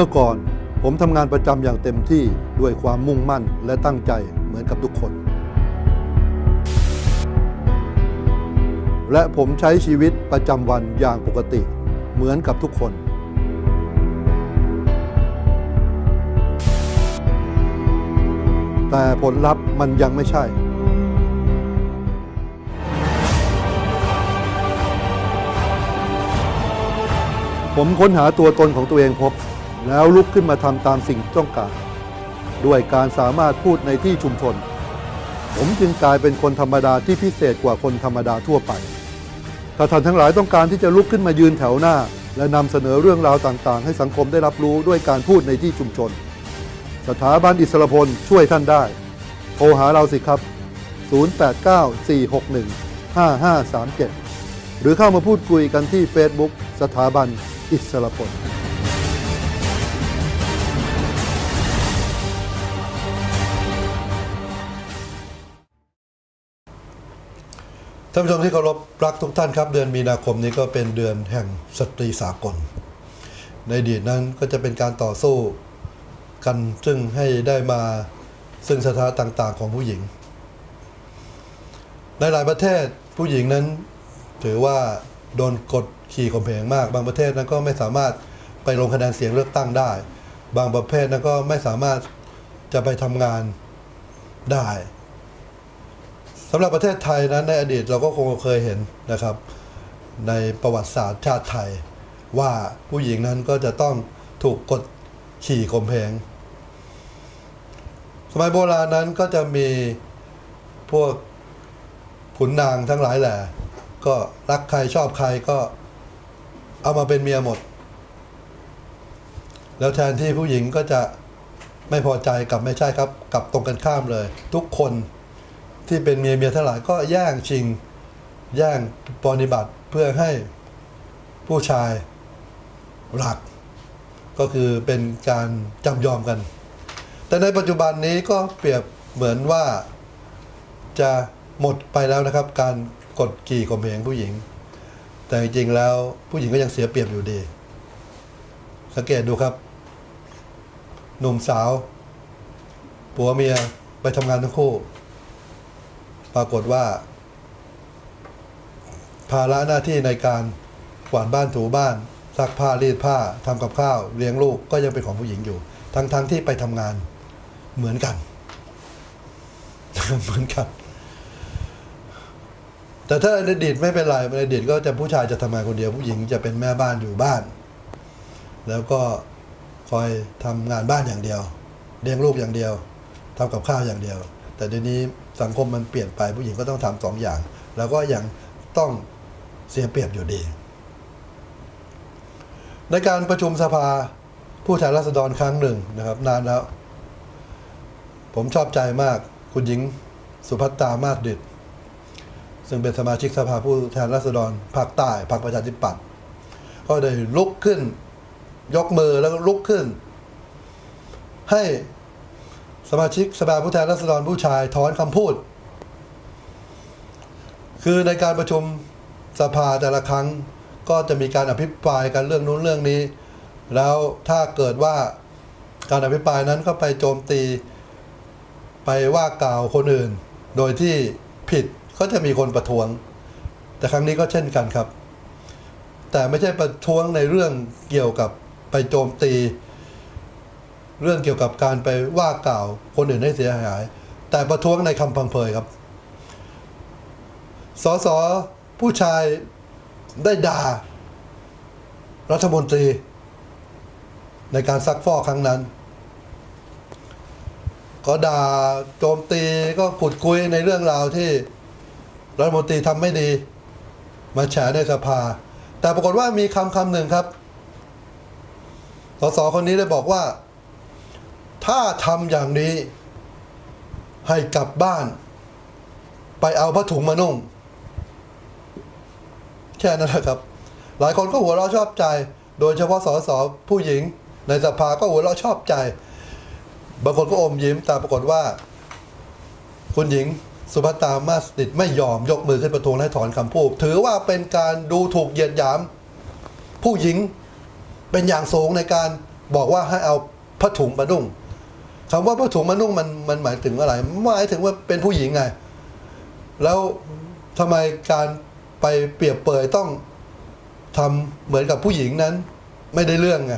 มื่อก่อนผมทำงานประจำอย่างเต็มที่ด้วยความมุ่งมั่นและตั้งใจเหมือนกับทุกคน และผมใช้ชีวิตประจำวันอย่างปกติเหมือนกับทุกคน แต่ผลลัพธ์มันยังไม่ใช่ผมค้นหาตัวตนของตัวเองพบ แล้วลุกขึ้นมาทำตามสิ่งที่ต้องการ ด้วยการสามารถพูดในที่ชุมชน ผมจึงกลายเป็นคนธรรมดาที่พิเศษกว่าคนธรรมดาทั่วไป ถ้าท่านทั้งหลายต้องการที่จะลุกขึ้นมายืนแถวหน้า และนำเสนอเรื่องราวต่างๆ ให้สังคมได้รับรู้ด้วยการพูดในที่ชุมชน สถาบันอิสรพลช่วยท่านได้ โทรหาเราสิครับ 0894615537 หรือเข้ามาพูดคุยกันที่ Facebook สถาบันอิสรพล ท่านผู้ชมที่เคารพรักทุกท่านครับ เดือนมีนาคมนี้ก็เป็นเดือนแห่งสตรีสากล ในอดีตนั้นก็จะเป็นการต่อสู้กันซึ่งให้ได้มาซึ่งสถานต่างๆของผู้หญิง ในหลายประเทศผู้หญิงนั้นถือว่าโดนกดขี่ข่มเหงมาก บางประเทศนั้นก็ไม่สามารถไปลงคะแนนเสียงเลือกตั้งได้ บางประเภทนั้นก็ไม่สามารถจะไปทำงานได้ สำหรับประเทศไทยนั้นในอดีตเราก็คงเคยเห็นนะครับ ในประวัติศาสตร์ชาติไทย ว่าผู้หญิงนั้นก็จะต้องถูกกดขี่ข่มเหงสมัยโบราณนั้นก็จะมีพวกขุนนางทั้งหลายแหละก็รักใครชอบใครก็เอามาเป็นเมียหมด แล้วแทนที่ผู้หญิงก็จะไม่พอใจกับไม่ใช่ครับ กับตรงกันข้ามเลย ทุกคน ที่เป็นเมียเมียทั้งหลายก็แย่งชิงแย่งปฏิบัติเพื่อให้ผู้ชายหลัก ก็คือเป็นการจำยอมกัน แต่ในปัจจุบันนี้ก็เปรียบเหมือนว่าจะหมดไปแล้วนะครับ การกดขี่ข่มเหงผู้หญิง แต่จริงๆแล้วผู้หญิงก็ยังเสียเปรียบอยู่ดี สังเกตดูครับ หนุ่มสาว ผัวเมียไปทำงานทั้งคู่ ปรากฏว่า ภาระหน้าที่ในการกวาดบ้านถูบ้านซักผ้ารีดผ้าทำกับข้าวเลี้ยงลูกก็ยังเป็นของผู้หญิงอยู่ ทั้งๆทที่ไปทำงานเหมือนกัน เหมือนกัน แต่ถ้าในอดีตไม่เป็นไรในอดีตก็จะผู้ชายจะทำงานคนเดียว ผู้หญิงจะเป็นแม่บ้านอยู่บ้าน แล้วก็คอยทำงานบ้านอย่างเดียวเลี้ยงลูกอย่างเดียวทำกับข้าวอย่างเดียว แต่เดี๋ยวนี้สังคมมันเปลี่ยนไปผู้หญิงก็ต้องทำสองอย่าง แล้วก็ยังต้องเสียเปรียบอยู่ดี ในการประชุมสภาผู้แทนราษฎรครั้งหนึ่งนะครับ นานแล้ว ผมชอบใจมากคุณหญิงสุภัตตามากดิตซึ่งเป็นสมาชิกสภาผู้แทนราษฎรภาคใต้พรรคประชาธิปัตย์ก็ได้ลุกขึ้น ยกมือแล้วก็ลุกขึ้น ให้ สมาชิกสภาผู้แทนราษฎรผู้ชายถอนคำพูด คือในการประชุมสภาแต่ละครั้งก็จะมีการอภิปรายกันเรื่องนู้นเรื่องนี้ แล้วถ้าเกิดว่าการอภิปรายนั้นก็ไปโจมตี ไปว่ากล่าวคนอื่น โดยที่ผิดก็จะมีคนประท้วง แต่ครั้งนี้ก็เช่นกันครับ แต่ไม่ใช่ประท้วงในเรื่องเกี่ยวกับไปโจมตี เรื่องเกี่ยวกับการไปว่ากล่าวคนอื่นให้เสียหาย แต่ประท้วงในคำพังเพยครับสสผู้ชายได้ด่า รัฐมนตรี ในการซักฟอกครั้งนั้น ก็ด่าโจมตีก็ขุดคุยในเรื่องราวที่รัฐมนตรีทำไม่ดี มาแฉในสภา แต่ปรากฏว่ามีคำคำหนึ่งครับสสคนนี้ได้บอกว่า ถ้าทำอย่างนี้ให้กลับบ้าน ไปเอาผ้าถุงมานุ่ง แค่นั้นแหละครับ หลายคนก็หัวเราะชอบใจ โดยเฉพาะสสผู้หญิง ในสภาก็หัวเราะชอบใจ บางคนก็อมยิ้มแต่ปรากฏว่า คุณหญิงสุภัตามาสติดไม่ยอมยกมือขึ้นประท้วงและถอนคำพูด ถือว่าเป็นการดูถูกเหยียดหยาม ผู้หญิงเป็นอย่างสูงในการบอกว่าให้เอาผ้าถุงมานุ่ง คำว่าผ้าถุงมานุ่งมันมันหมายถึงอะไรหมายถึงว่าเป็นผู้หญิงไง แล้วทำไมการไปเปรียบเปยต้องทำเหมือนกับผู้หญิงนั้น ไม่ได้เรื่องไง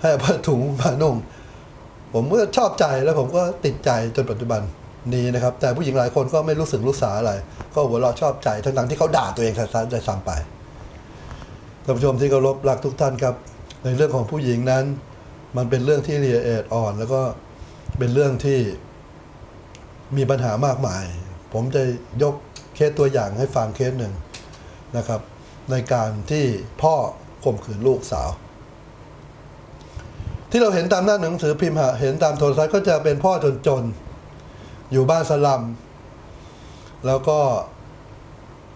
ให้ผ้าถุงมานุ่ง ผมก็ชอบใจแล้วผมก็ติดใจจนปัจจุบันนี้นะครับ แต่ผู้หญิงหลายคนก็ไม่รู้สึกรู้สาอะไร ก็หัวเราะชอบใจทั้งๆที่เขาด่าตัวเองซะได้ซ้ำไปท่านผู้ชมที่เคารพรักทุกท่านครับ ในเรื่องของผู้หญิงนั้น มันเป็นเรื่องที่ละเอียดอ่อน แล้วก็เป็นเรื่องที่มีปัญหามากมาย ผมจะยกเคสตัวอย่างให้ฟังเคสหนึ่งนะครับ ในการที่พ่อข่มขืนลูกสาว ที่เราเห็นตามหน้าหนังสือพิมพ์เห็นตามโทรทัศน์ก็จะเป็นพ่อจนๆ อยู่บ้านสลัม แล้วก็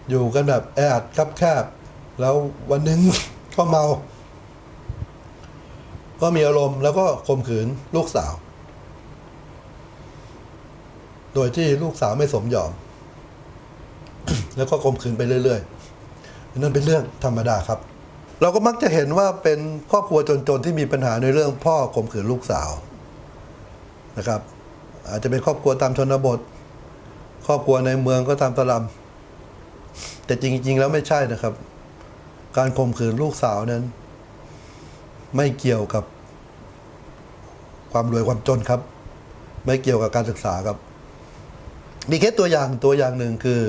อยู่กันแบบแออัดคับแคบ แล้ววันหนึ่งก็เมา ก็มีอารมณ์แล้วก็ข่มขืนลูกสาว โดยที่ลูกสาวไม่สมยอม แล้วก็ข่มขืนไปเรื่อยๆนั่นเป็นเรื่องธรรมดาครับ เราก็มักจะเห็นว่าเป็นครอบครัวจนๆที่มีปัญหาในเรื่องพ่อข่มขืนลูกสาวนะครับ อาจจะเป็นครอบครัวตามชนบท ครอบครัวในเมืองก็ตามตะลำแต่จริงๆแล้วไม่ใช่นะครับ การข่มขืนลูกสาวนั้น ไม่เกี่ยวกับ ความรวยความจนครับ ไม่เกี่ยวกับการศึกษาครับ มีเคสตัวอย่างตัวอย่างหนึ่งคือ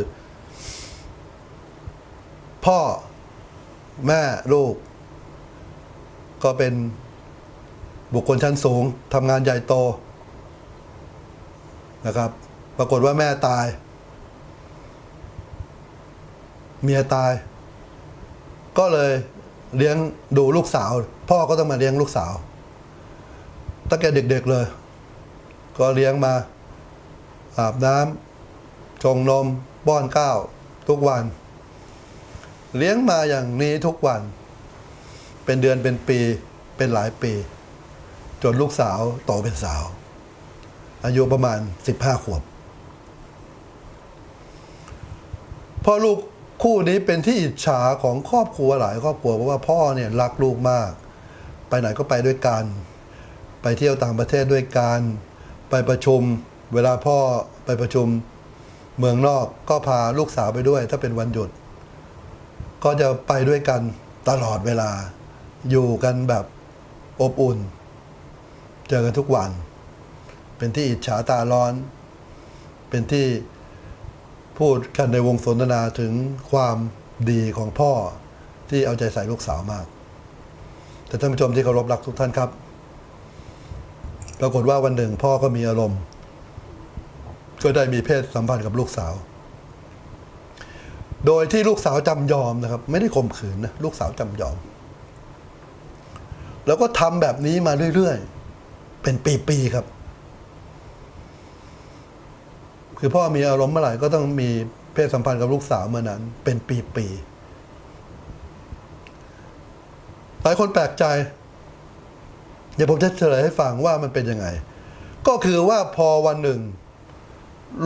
พ่อแม่ลูก ก็เป็นบุคคลชั้นสูงทำงานใหญ่โตนะครับ ปรากฏว่าแม่ตาย เมียตาย ก็เลย เลี้ยงดูลูกสาว พ่อก็ต้องมาเลี้ยงลูกสาวตั้งแต่เด็กๆเลย ก็เลี้ยงมาอาบน้ำชงนมป้อนข้าว ทุกวัน เลี้ยงมาอย่างนี้ทุกวัน เป็นเดือนเป็นปีเป็นหลายปี จนลูกสาวโตเป็นสาว อายุประมาณสิบห้าขวบพ่อลูก คู่นี้เป็นที่อิจฉาของครอบครัวหลายครอบครัวเพราะว่าพ่อเนี่ยรักลูกมาก ไปไหนก็ไปด้วยกัน ไปเที่ยวต่างประเทศด้วยกัน ไปประชุมเวลาพ่อไปประชุมเมืองนอกก็พาลูกสาวไปด้วย ถ้าเป็นวันหยุด ก็จะไปด้วยกันตลอดเวลา อยู่กันแบบอบอุ่น เจอกันทุกวัน เป็นที่อิจฉาตาร้อน เป็นที่ พูดกันในวงสนทนาถึงความดีของพ่อที่เอาใจใส่ลูกสาวมาก แต่ท่านผู้ชมที่เคารพรักทุกท่านครับ ปรากฏว่าวันหนึ่งพ่อก็มีอารมณ์ ก็ได้มีเพศสัมพันธ์กับลูกสาว โดยที่ลูกสาวจำยอมนะครับ ไม่ได้ข่มขืนนะลูกสาวจำยอม แล้วก็ทำแบบนี้มาเรื่อยๆ เป็นปีๆครับ คือพ่อมีอารมณ์เมื่อไหร่ก็ต้องมีเพศสัมพันธ์กับลูกสาวเมื่อนั้น เป็นปีๆหลายคนแปลกใจ เดี๋ยวผมจะเฉลยให้ฟังว่ามันเป็นยังไง ก็คือว่าพอวันหนึ่ง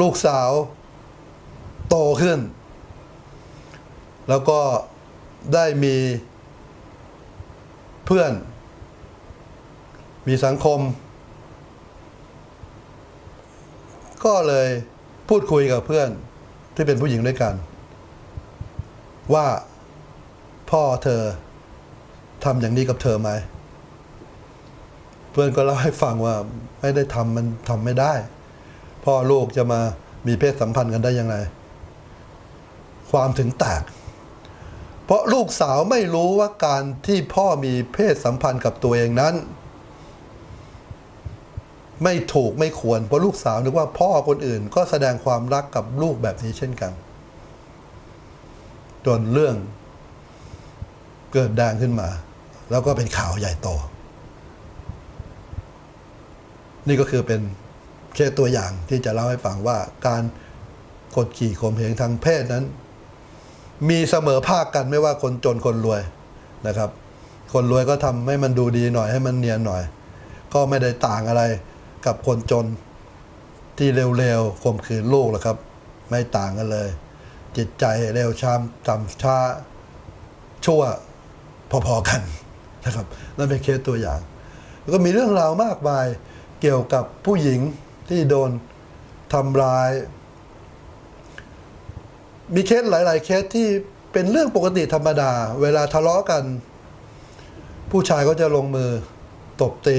ลูกสาว โตขึ้น แล้วก็ได้มีเพื่อน มีสังคม ก็เลย พูดคุยกับเพื่อนที่เป็นผู้หญิงด้วยกัน ว่าพ่อเธอทำอย่างนี้กับเธอไหม เพื่อนก็เล่าให้ฟังว่าไม่ได้ทำมันทำไม่ได้ พ่อลูกจะมามีเพศสัมพันธ์กันได้ยังไง ความถึงแตก เพราะลูกสาวไม่รู้ว่าการที่พ่อมีเพศสัมพันธ์กับตัวเองนั้น ไม่ถูกไม่ควร เพราะลูกสาวนึกว่าพ่อคนอื่นก็แสดงความรักกับลูกแบบนี้เช่นกัน จนเรื่องเกิดแดงขึ้นมา แล้วก็เป็นข่าวใหญ่โต นี่ก็คือเป็นแค่ตัวอย่างที่จะเล่าให้ฟังว่าการกดขี่ข่มเหงทางเพศนั้น มีเสมอภาคกันไม่ว่าคนจนคนรวยนะครับ คนรวยก็ทำให้มันดูดีหน่อยให้มันเนียนหน่อย ก็ไม่ได้ต่างอะไร กับคนจนที่เร็วๆข่มขืนลูกหรอครับ ไม่ต่างกันเลย จิตใจเร็วช้ำต่ำช้าชั่วพอๆกันนะครับนั่นเป็นเคสตัวอย่าง แล้วก็มีเรื่องราวมากมายเกี่ยวกับผู้หญิงที่โดนทำร้าย มีเคสหลาย ๆ เคสที่เป็นเรื่องปกติธรรมดา เวลาทะเลาะกัน ผู้ชายก็จะลงมือตบตี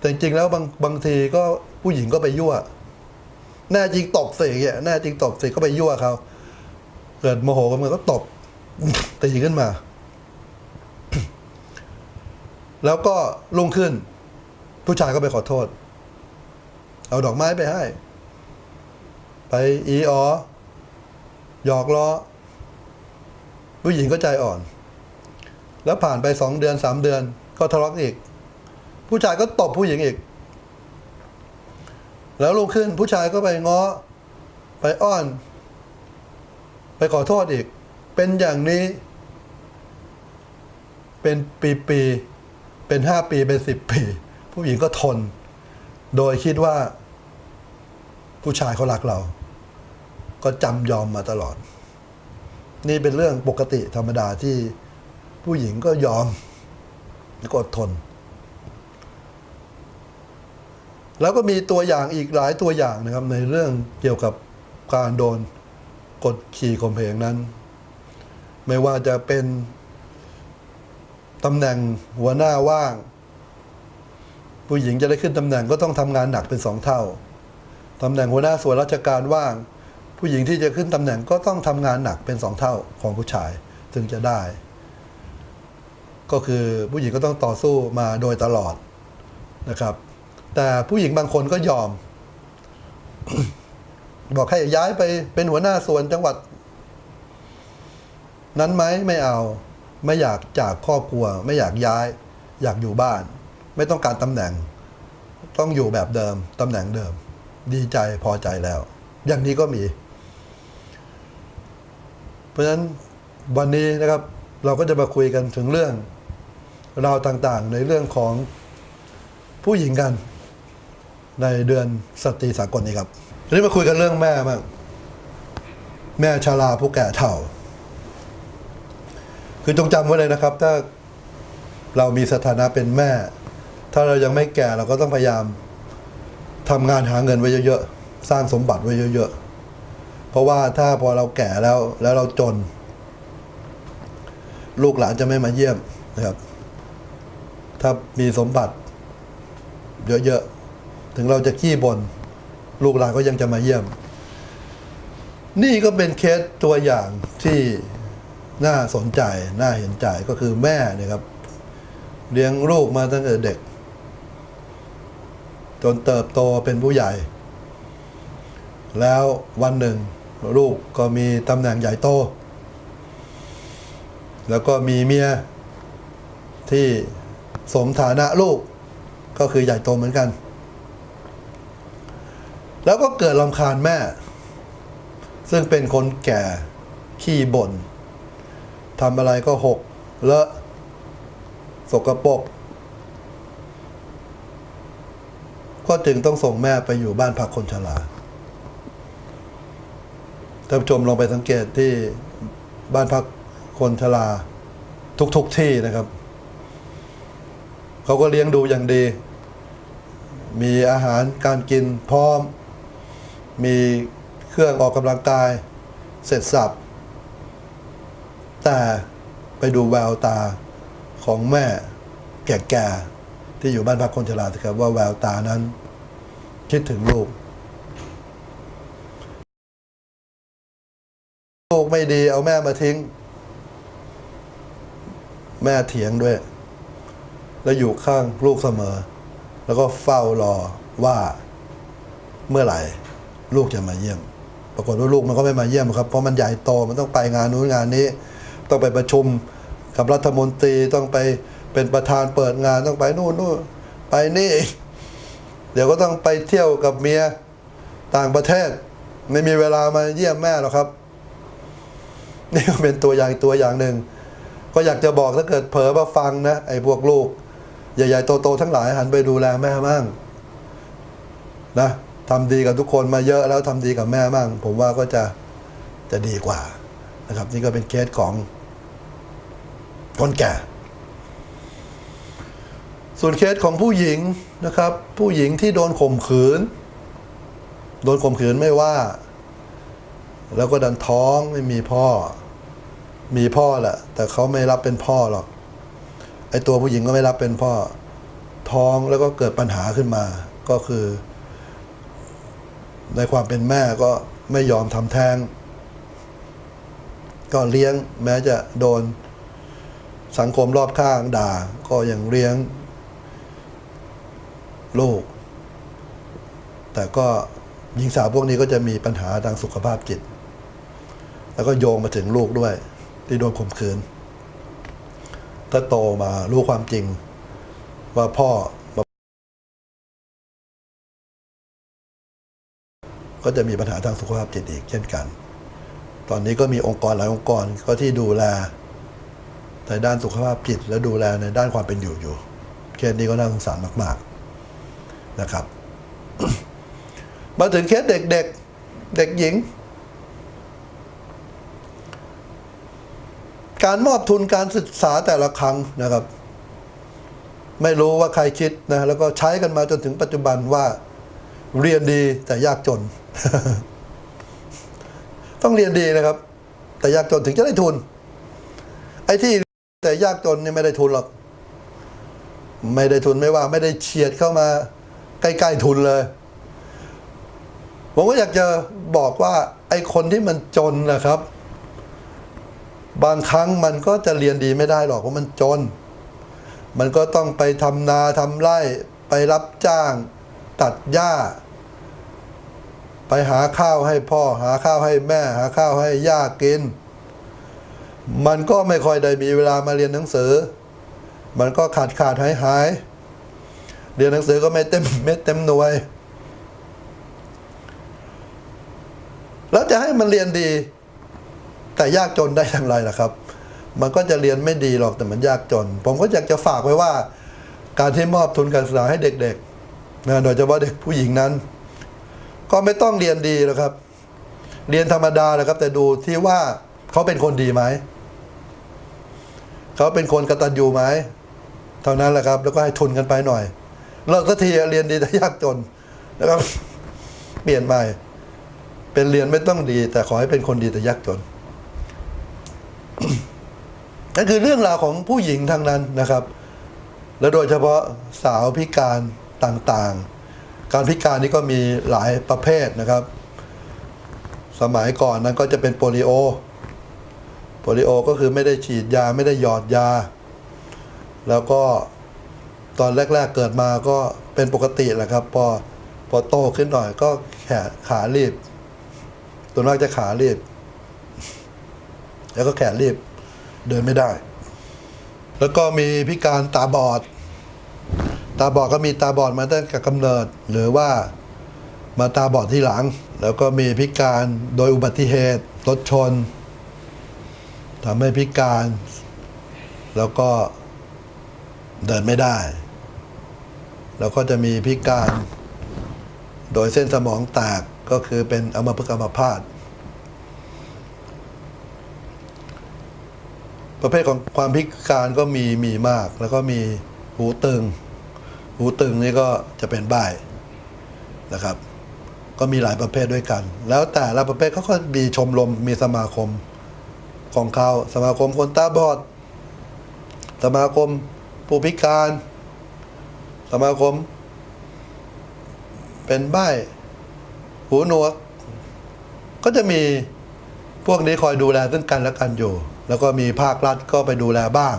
แต่จริงๆแล้วบางบางทีก็ผู้หญิงก็ไปยั่วแน่จริงตบสิเงี้ยแน่จริงตบสิก็ไปยั่วเขาเกิดโมโหกันมันก็ตบตีขึ้นมา แล้วก็ลุงขึ้น ผู้ชายก็ไปขอโทษ เอาดอกไม้ไปให้ ไปอีออหยอกล้อ ผู้หญิงก็ใจอ่อน แล้วผ่านไปสองเดือนสามเดือนก็ทะเลาะอีก ผู้ชายก็ตบผู้หญิงอีก แล้วลุกขึ้นผู้ชายก็ไปง้อ ไปอ้อน ไปขอโทษอีก เป็นอย่างนี้ เป็นปีๆเป็นห้าปีเป็นสิบปี ผู้หญิงก็ทน โดยคิดว่า ผู้ชายเขารักเรา ก็จำยอมมาตลอด นี่เป็นเรื่องปกติธรรมดาที่ผู้หญิงก็ยอมแล้วก็อดทน แล้วก็มีตัวอย่างอีกหลายตัวอย่างนะครับ ในเรื่องเกี่ยวกับการโดนกดขี่ข่มเหงนั้น ไม่ว่าจะเป็นตำแหน่งหัวหน้าว่าง ผู้หญิงจะได้ขึ้นตำแหน่งก็ต้องทำงานหนักเป็นสองเท่าตำแหน่งหัวหน้าส่วนราชการว่าง ผู้หญิงที่จะขึ้นตำแหน่งก็ต้องทำงานหนักเป็นสองเท่าของผู้ชายถึงจะได้ ก็คือผู้หญิงก็ต้องต่อสู้มาโดยตลอดนะครับ แต่ผู้หญิงบางคนก็ยอม บอกให้ย้ายไปเป็นหัวหน้าส่วนจังหวัด นั้นไหมไม่เอา ไม่อยากจากครอบครัว ไม่อยากย้าย อยากอยู่บ้าน ไม่ต้องการตำแหน่ง ต้องอยู่แบบเดิมตำแหน่งเดิม ดีใจพอใจแล้ว อย่างนี้ก็มี เพราะฉะนั้นวันนี้นะครับ เราก็จะมาคุยกันถึงเรื่องราวต่างๆ ในเรื่องของผู้หญิงกัน ในเดือนสตรีสากลนี้ครับทีนี้มาคุยกันเรื่องแม่บ้างแม่ชาราผู้แก่เฒ่า คือจงจำไว้เลยนะครับ ถ้าเรามีสถานะเป็นแม่ ถ้าเรายังไม่แก่เราก็ต้องพยายามทำงานหาเงินไว้เยอะๆ สร้างสมบัติไว้เยอะๆ เพราะว่าถ้าพอเราแก่แล้วแล้วเราจน ลูกหลานจะไม่มาเยี่ยมนะครับ ถ้ามีสมบัติ เยอะๆ ถึงเราจะขี้บน่นลูกหลานก็ยังจะมาเยี่ยม นี่ก็เป็นเคสตัวอย่างที่น่าสนใจ น่าเห็นใจก็คือแม่เนี่ยครับ เลี้ยงลูกมาตั้งแต่เด็ก จนเติบโตเป็นผู้ใหญ่ แล้ววันหนึ่งลูกก็มีตำแหน่งใหญ่โต แล้วก็มีเมียที่สมฐานะลูกก็คือใหญ่โตเหมือนกัน แล้วก็เกิดลำคาญแม่ ซึ่งเป็นคนแก่ขี้บ่นทำอะไรก็หก เลอะ สกปรกก็จึงต้องส่งแม่ไปอยู่บ้านพักคนชราท่านผู้ชมลองไปสังเกตที่บ้านพักคนชราทุกๆทที่นะครับ เขาก็เลี้ยงดูอย่างดี มีอาหารการกินพร้อม มีเครื่องออกกำลังกาย เสร็จสับ แต่ไปดูแววตาของแม่แก่ๆที่อยู่บ้านพักคนชราสิครับว่าแววตานั้น คิดถึงลูกลูกไม่ดีเอาแม่มาทิ้ง แม่เถียงด้วย แล้วอยู่ข้างลูกเสมอ แล้วก็เฝ้ารอว่าเมื่อไหร่ ลูกจะมาเยี่ยม ปรากฏว่าลูกมันก็ไม่มาเยี่ยมครับเพราะมันใหญ่โตมันต้องไปงานนู้นงานนี้ ต้องไปประชุมกับรัฐมนตรีต้องไปเป็นประธานเปิดงานต้องไปนู่นนู่นไปนี่ เดี๋ยวก็ต้องไปเที่ยวกับเมียต่างประเทศ ไม่มีเวลามาเยี่ยมแม่หรอกครับ นี่ก็เป็นตัวอย่างตัวอย่างหนึ่งก็อยากจะบอกถ้าเกิดเผลอมาฟังนะไอ้พวกลูก ใหญ่ๆโตๆทั้งหลายหันไปดูแลแม่มั่งนะ ทำดีกับทุกคนมาเยอะแล้วทำดีกับแม่มั่งผมว่าก็จะจะดีกว่านะครับ นี่ก็เป็นเคสของคนแก่ ส่วนเคสของผู้หญิงนะครับ ผู้หญิงที่โดนข่มขืน โดนข่มขืนไม่ว่า แล้วก็ดันท้องไม่มีพ่อ มีพ่อแหละแต่เขาไม่รับเป็นพ่อหรอกไอตัวผู้หญิงก็ไม่รับเป็นพ่อ ท้องแล้วก็เกิดปัญหาขึ้นมาก็คือ ในความเป็นแม่ก็ไม่ยอมทำแท้ง ก็เลี้ยงแม้จะโดนสังคมรอบข้างด่า ก็ยังเลี้ยง ลูก แต่ก็หญิงสาวพวกนี้ก็จะมีปัญหาทางสุขภาพจิต แล้วก็โยงมาถึงลูกด้วย ที่โดนข่มขืน ถ้าโตมารู้ความจริง ว่าพ่อ ก็จะมีปัญหาทางสุขภาพจิตอีกเช่นกัน ตอนนี้ก็มีองค์กรหลายองค์กรก็ที่ดูแลในด้านสุขภาพจิตและดูแลในด้านความเป็นอยู่อยู่เคสนี้ก็น่าสงสารมาก ๆนะครับ มาถึงเคสเด็กๆเด็กหญิง การมอบทุนการศึกษาแต่ละครั้งนะครับ ไม่รู้ว่าใครคิดนะแล้วก็ใช้กันมาจนถึงปัจจุบันว่า เรียนดีแต่ยากจน ต้องเรียนดีนะครับ แต่ยากจนถึงจะได้ทุน ไอ้ที่แต่ยากจนเนี่ยไม่ได้ทุนหรอก ไม่ได้ทุนไม่ว่า ไม่ได้เฉียดเข้ามา ใกล้ๆทุนเลยผมก็อยากจะบอกว่า ไอ้คนที่มันจนนะครับ บางครั้งมันก็จะเรียนดีไม่ได้หรอกเพราะมันจน มันก็ต้องไปทำนาทำไร่ไปรับจ้าง ตัดหญ้า ไปหาข้าวให้พ่อ หาข้าวให้แม่ หาข้าวให้ย่ากิน มันก็ไม่ค่อยได้มีเวลามาเรียนหนังสือ มันก็ขาดขาดหายหายเรียนหนังสือก็ไม่เต็มเม็ดเต็มหน่วย แล้วจะให้มันเรียนดี แต่ยากจนได้อย่างไรล่ะครับ มันก็จะเรียนไม่ดีหรอกแต่มันยากจน ผมก็อยากจะฝากไว้ว่า การที่มอบทุนการศึกษาให้เด็กๆนะโดยเฉพาะเด็กผู้หญิงนั้น ก็ไม่ต้องเรียนดีหรอกครับ เรียนธรรมดาแหละครับ แต่ดูที่ว่าเขาเป็นคนดีไหมเขาเป็นคนกระตัญญูไหมเท่านั้นแหละครับ แล้วก็ให้ทุนกันไปหน่อยเลิกสักทีเรียนดีแต่ยากจนนะครับ เปลี่ยนใหม่ เป็นเรียนไม่ต้องดี แต่ขอให้เป็นคนดีแต่ยากจนนั่นคือเรื่องราวของผู้หญิงทั้งนั้นนะครับ และโดยเฉพาะสาวพิการต่างๆ การพิการนี่ก็มีหลายประเภทนะครับ สมัยก่อนนั้นก็จะเป็นโปลิโอ โปลิโอก็คือไม่ได้ฉีดยาไม่ได้หยอดยา แล้วก็ตอนแรก ๆเกิดมาก็เป็นปกติแหละครับ พอพอโตขึ้นหน่อยก็แขนขารีบ ตัวมากจะขารีบ แล้วก็แขนรีบเดินไม่ได้ แล้วก็มีพิการตาบอด ตาบอดก็มีตาบอดมาตั้งแต่กำเนิด หรือว่ามาตาบอดที่หลัง แล้วก็มีพิการโดยอุบัติเหตุรถชนทำให้พิการ แล้วก็เดินไม่ได้ แล้วก็จะมีพิการ โดยเส้นสมองแตกก็คือเป็นอัมพฤกษ์อัมพาตประเภทของความพิการก็มีมีมาก แล้วก็มีหูตึง หูตึงนี่ก็จะเป็นบ่ายนะครับ ก็มีหลายประเภทด้วยกัน แล้วแต่ละประเภทเขาก็มีชมรมมีสมาคมของเขาสมาคมคนตาบอด สมาคมผู้พิการ สมาคม เป็นใบ้หูหนวก ก็จะมีพวกนี้คอยดูแลซึ่งกันและกันอยู่ แล้วก็มีภาครัฐก็ไปดูแลบ้าง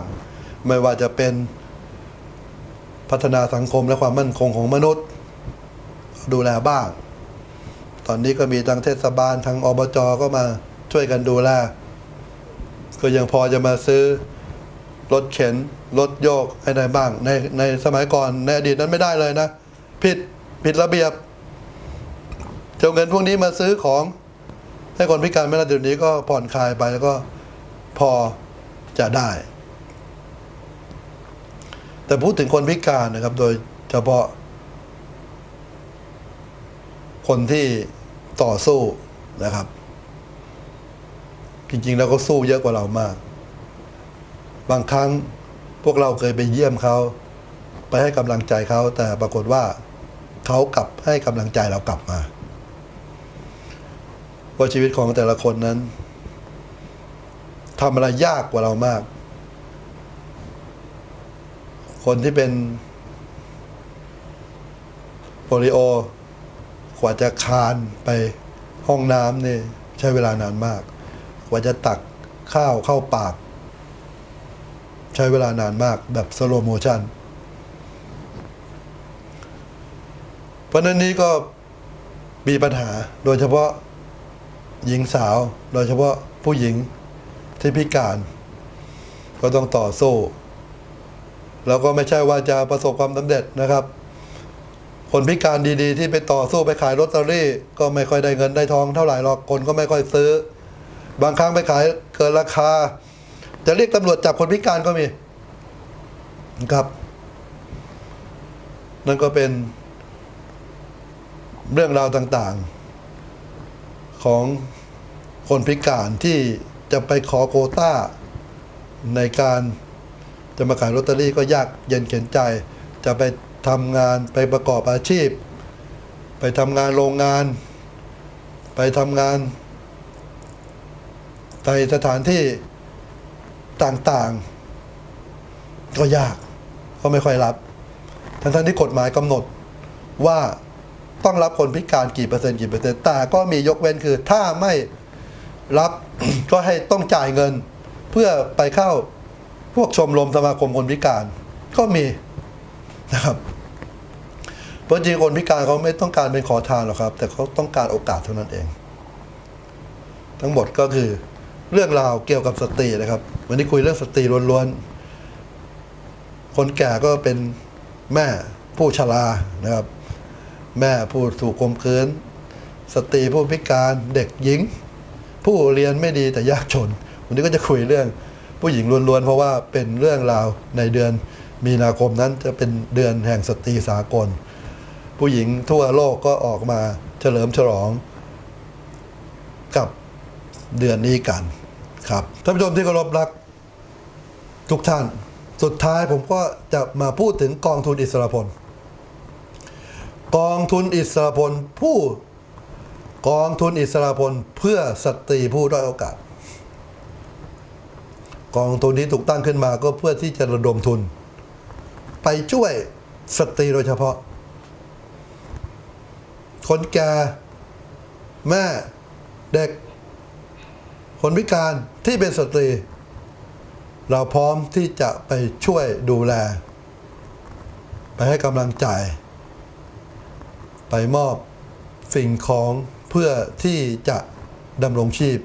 ไม่ว่าจะเป็น พัฒนาสังคมและความมั่นคงของมนุษย์ ดูแลบ้าง ตอนนี้ก็มีทางเทศบาลทางอบจก็มาช่วยกันดูแลก็ยังพอจะมาซื้อรถเข็นรถโยกให้ได้บ้าง ในในสมัยก่อนในอดีตนั้นไม่ได้เลยนะ ผิดผิดระเบียบจะเอาเงินพวกนี้มาซื้อของให้คนพิการไม่ได้เดี๋ยวนี้ก็ผ่อนคลายไปแล้วก็พอจะได้ แต่พูดถึงคนพิการนะครับ โดยเฉพาะ คนที่ต่อสู้นะครับ จริงๆ แล้วก็สู้เยอะกว่าเรามาก บางครั้งพวกเราเคยไปเยี่ยมเขาไปให้กำลังใจเขา แต่ปรากฏว่าเขากลับให้กำลังใจเรากลับมาเพราชีวิตของแต่ละคนนั้นทำอะไรยากกว่าเรามาก คนที่เป็นโปลิโอกว่าจะคานไปห้องน้ำนี่ใช้เวลานานมาก กว่าจะตักข้าวเข้าปาก ใช้เวลานานมากแบบสโลโมชันเพราะฉะนั้นนี้ก็มีปัญหาโดยเฉพาะหญิงสาว โดยเฉพาะผู้หญิงที่พิการ ก็ต้องต่อสู้ แล้วก็ไม่ใช่ว่าจะประสบความสำเร็จนะครับ คนพิการดีๆ ที่ไปต่อสู้ไปขายลอตเตอรี่ ก็ไม่ค่อยได้เงินได้ทองเท่าไหร่หรอกคนก็ไม่ค่อยซื้อ บางครั้งไปขายเกินราคา จะเรียกตำรวจจับคนพิการก็มีนะครับ นั่นก็เป็นเรื่องราวต่างๆ ของคนพิการที่จะไปขอโคต้าในการ จะมาขายลอตเตอรี่ก็ยากเย็นเข็นใจ จะไปทำงานไปประกอบอาชีพ ไปทำงานโรงงาน ไปทำงานไปสถานที่ต่างๆ ก็ยากก็ไม่ค่อยรับ ทั้งๆที่กฎหมายกำหนดว่าต้องรับคนพิการกี่เปอร์เซ็นต์กี่เปอร์เซ็นต์แต่ก็มียกเว้นคือถ้าไม่รับก็ให้ต้องจ่ายเงิน เพื่อไปเข้า พวกชมรมสมาคมคนพิการก็มีนะครับเพราะจริงคนพิการเขาไม่ต้องการเป็นขอทานหรอกครับ แต่เขาต้องการโอกาสเท่านั้นเอง ทั้งหมดก็คือเรื่องราวเกี่ยวกับสตรีนะครับ วันนี้คุยเรื่องสตรีล้วนๆ คนแก่ก็เป็นแม่ผู้ชรานะครับ แม่ผู้ถูกข่มขืนสตรีผู้พิการเด็กหญิง ผู้เรียนไม่ดีแต่ยากจนวันนี้ก็จะคุยเรื่อง ผู้หญิงล้วนๆ เพราะว่าเป็นเรื่องราวในเดือนมีนาคมนั้นจะเป็นเดือนแห่งสตรีสากล ผู้หญิงทั่วโลกก็ออกมาเฉลิมฉลองกับเดือนนี้กันครับท่านผู้ชมที่เคารพรักทุกท่าน สุดท้ายผมก็จะมาพูดถึงกองทุนอิสระพล กองทุนอิสระพลผู้กองทุนอิสระพลเพื่อสตรีผู้ด้อยโอกาส กองทุนนี้ถูกตั้งขึ้นมาก็เพื่อที่จะระดมทุน ไปช่วยสตรีโดยเฉพาะ คนแก่แม่เด็ก คนพิการที่เป็นสตรี เราพร้อมที่จะไปช่วยดูแล ไปให้กำลังใจ ไปมอบสิ่งของเพื่อที่จะดำรงชีพ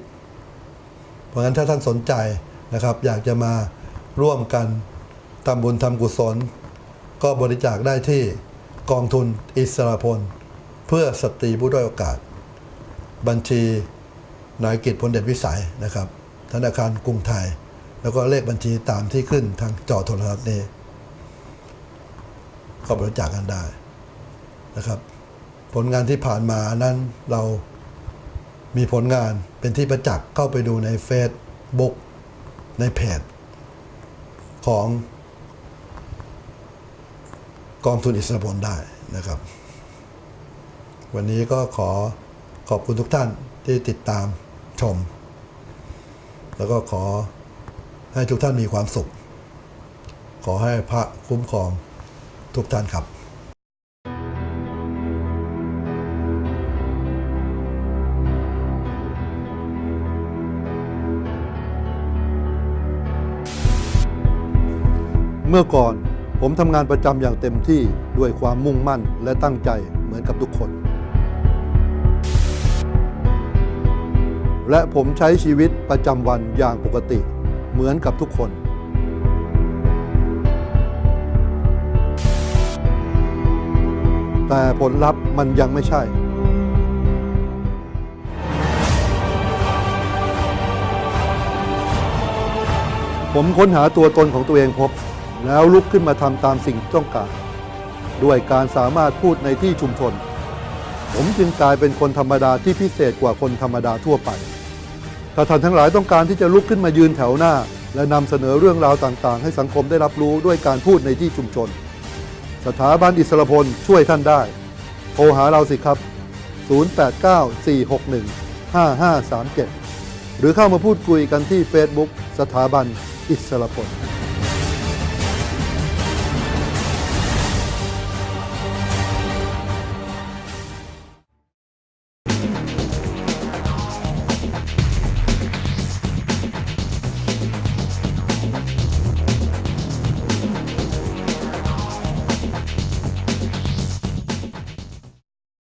เพราะงั้นถ้าท่านสนใจ นะครับ อยากจะมาร่วมกันทำบุญทำกุศล ก็บริจาคได้ที่กองทุนอิสระพล เพื่อสตรีผู้ด้อยโอกาส บัญชีนายกิจพลเดชวิสัยนะครับ ธนาคารกรุงไทย แล้วก็เลขบัญชีตามที่ขึ้นทางจอโทรทัศน์นี้ ก็บริจาคกันได้นะครับ ผลงานที่ผ่านมานั้นเรามีผลงานเป็นที่ประจักษ์เข้าไปดูในเฟซบุ๊ก ในเพจของกองทุนอิสระพลได้นะครับ วันนี้ก็ขอขอบคุณทุกท่านที่ติดตามชม แล้วก็ขอให้ทุกท่านมีความสุข ขอให้พระคุ้มครองทุกท่านครับ เมื่อก่อนผมทำงานประจำอย่างเต็มที่ด้วยความมุ่งมั่นและตั้งใจเหมือนกับทุกคน และผมใช้ชีวิตประจำวันอย่างปกติเหมือนกับทุกคน แต่ผลลัพธ์มันยังไม่ใช่ผมค้นหาตัวตนของตัวเองพบ แล้วลุกขึ้นมาทำตามสิ่งที่ต้องการ ด้วยการสามารถพูดในที่ชุมชน ผมจึงกลายเป็นคนธรรมดาที่พิเศษกว่าคนธรรมดาทั่วไปถ้าท่านทั้งหลายต้องการที่จะลุกขึ้นมายืนแถวหน้า และนำเสนอเรื่องราวต่างๆ ให้สังคมได้รับรู้ด้วยการพูดในที่ชุมชน สถาบันอิสรพลช่วยท่านได้ โทรหาเราสิครับ 089-461-5537 หรือเข้ามาพูดคุยกันที่ Facebook สถาบันอิสรพล